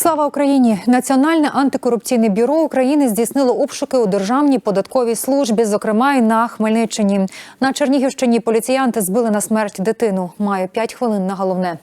Слава Україні! Національне антикорупційне бюро України здійснило обшуки у державній податковій службі, зокрема і на Хмельниччині. На Чернігівщині поліціянти збили на смерть дитину. Має 5 хвилин на головне.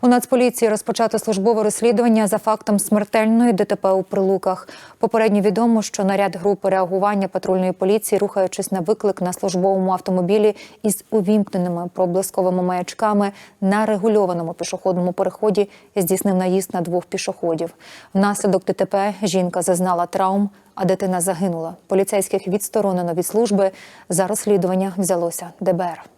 У Нацполіції розпочато службове розслідування за фактом смертельної ДТП у Прилуках. Попередньо відомо, що наряд групи реагування патрульної поліції, рухаючись на виклик на службовому автомобілі із увімкненими проблисковими маячками на регульованому пішохідному переході, здійснив наїзд на двох пішоходів. Внаслідок ДТП жінка зазнала травм, а дитина загинула. Поліцейських відсторонено від служби. За розслідування взялося ДБР.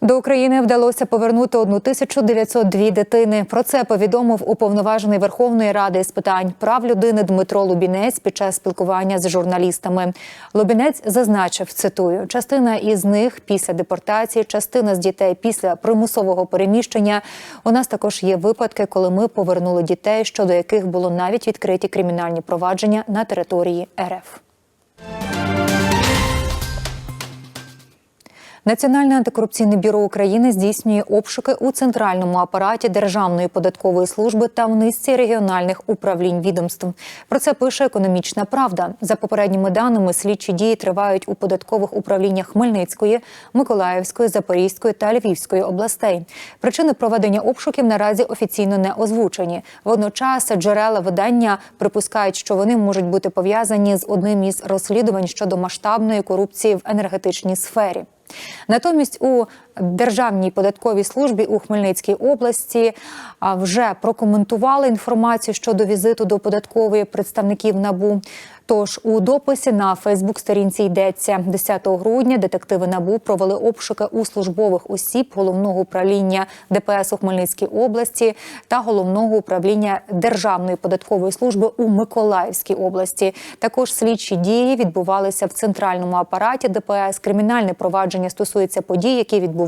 До України вдалося повернути 1902 дитини. Про це повідомив уповноважений Верховної Ради з питань прав людини Дмитро Лубінець під час спілкування з журналістами. Лубінець зазначив, цитую, частина із них після депортації, частина з дітей після примусового переміщення. У нас також є випадки, коли ми повернули дітей, щодо яких було навіть відкриті кримінальні провадження на території РФ. Національне антикорупційне бюро України здійснює обшуки у центральному апараті Державної податкової служби та в низці регіональних управлінь відомств. Про це пише економічна правда. За попередніми даними, слідчі дії тривають у податкових управліннях Хмельницької, Миколаївської, Запорізької та Львівської областей. Причини проведення обшуків наразі офіційно не озвучені. Водночас джерела видання припускають, що вони можуть бути пов'язані з одним із розслідувань щодо масштабної корупції в енергетичній сфері. Натомість у Державній податковій службі у Хмельницькій області вже прокоментували інформацію щодо візиту до податкової представників НАБУ. Тож у дописі на Фейсбук-сторінці йдеться 10 грудня. Детективи НАБУ провели обшуки у службових осіб головного управління ДПС у Хмельницькій області та головного управління Державної податкової служби у Миколаївській області. Також слідчі дії відбувалися в центральному апараті ДПС. Кримінальне провадження стосується подій, які відбувалися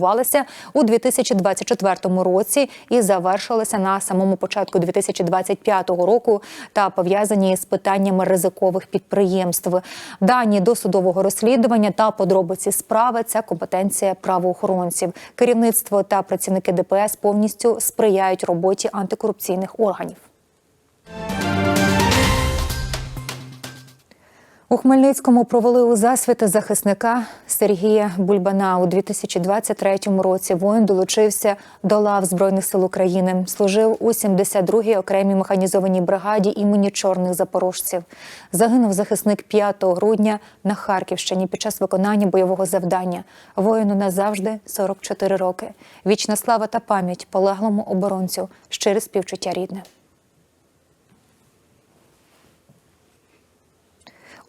у 2024 році і завершилися на самому початку 2025 року та пов'язані з питаннями ризикових підприємств. Дані досудового розслідування та подробиці справи це компетенція правоохоронців. Керівництво та працівники ДПС повністю сприяють роботі антикорупційних органів. У Хмельницькому провели у засвіти захисника Сергія Бульбана у 2023 році. Воїн долучився до лав Збройних сил України. Служив у 72-й окремій механізованій бригаді імені чорних запорожців. Загинув захисник 5 грудня на Харківщині під час виконання бойового завдання. Воїну назавжди 44 роки. Вічна слава та пам'ять полеглому оборонцю. Щире співчуття рідне.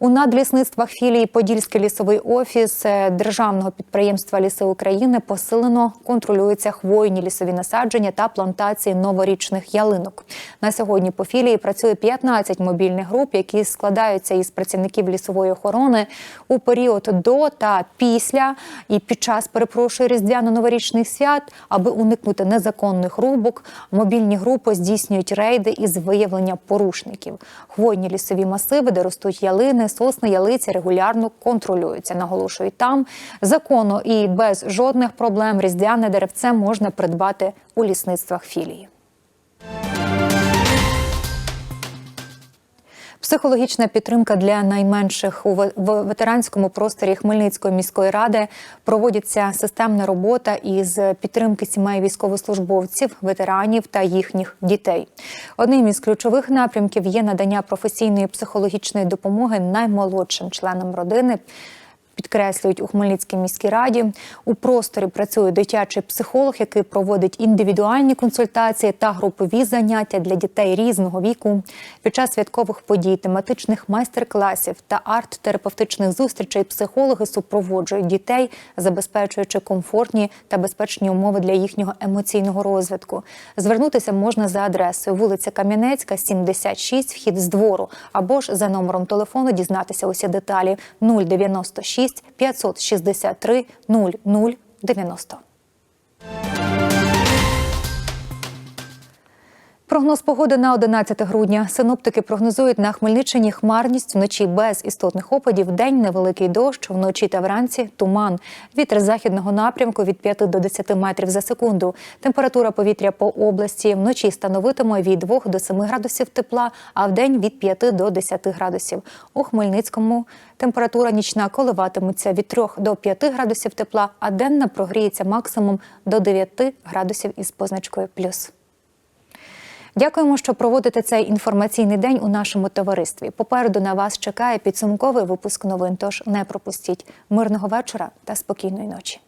У надлісництвах філії Подільський лісовий офіс е, державного підприємства Ліси України посилено контролюються хвойні лісові насадження та плантації новорічних ялинок. На сьогодні по філії працює 15 мобільних груп, які складаються із працівників лісової охорони у період до та після і під час перепрошую різдвяно-новорічних свят, аби уникнути незаконних рубок. Мобільні групи здійснюють рейди із виявлення порушників. Хвойні лісові масиви, де ростуть ялини сосни, ялиці регулярно контролюються. Наголошують там законно і без жодних проблем різдвяне деревце можна придбати у лісництвах філії. Психологічна підтримка для найменших у ветеранському просторі Хмельницької міської ради проводиться системна робота із підтримки сімей військовослужбовців, ветеранів та їхніх дітей. Одним із ключових напрямків є надання професійної психологічної допомоги наймолодшим членам родини. Підкреслюють у Хмельницькій міській раді. У просторі працює дитячий психолог, який проводить індивідуальні консультації та групові заняття для дітей різного віку. Під час святкових подій, тематичних майстер-класів та арт-терапевтичних зустрічей психологи супроводжують дітей, забезпечуючи комфортні та безпечні умови для їхнього емоційного розвитку. Звернутися можна за адресою вулиця Кам'янецька, 76, вхід з двору, або ж за номером телефону дізнатися усі деталі 096 563 0090. Прогноз погоди на 11 грудня. Синоптики прогнозують на Хмельниччині хмарність вночі без істотних опадів, день невеликий дощ, вночі та вранці туман. Вітер західного напрямку від 5 до 10 метрів за секунду. Температура повітря по області вночі становитиме від 2 до 7 градусів тепла, а в день від 5 до 10 градусів. У Хмельницькому температура нічна коливатиметься від 3 до 5 градусів тепла, а денна прогріється максимум до 9 градусів із позначкою плюс. Дякуємо, що проводите цей інформаційний день у нашому товаристві. Попереду на вас чекає підсумковий випуск новин. Тож не пропустіть мирного вечора та спокійної ночі.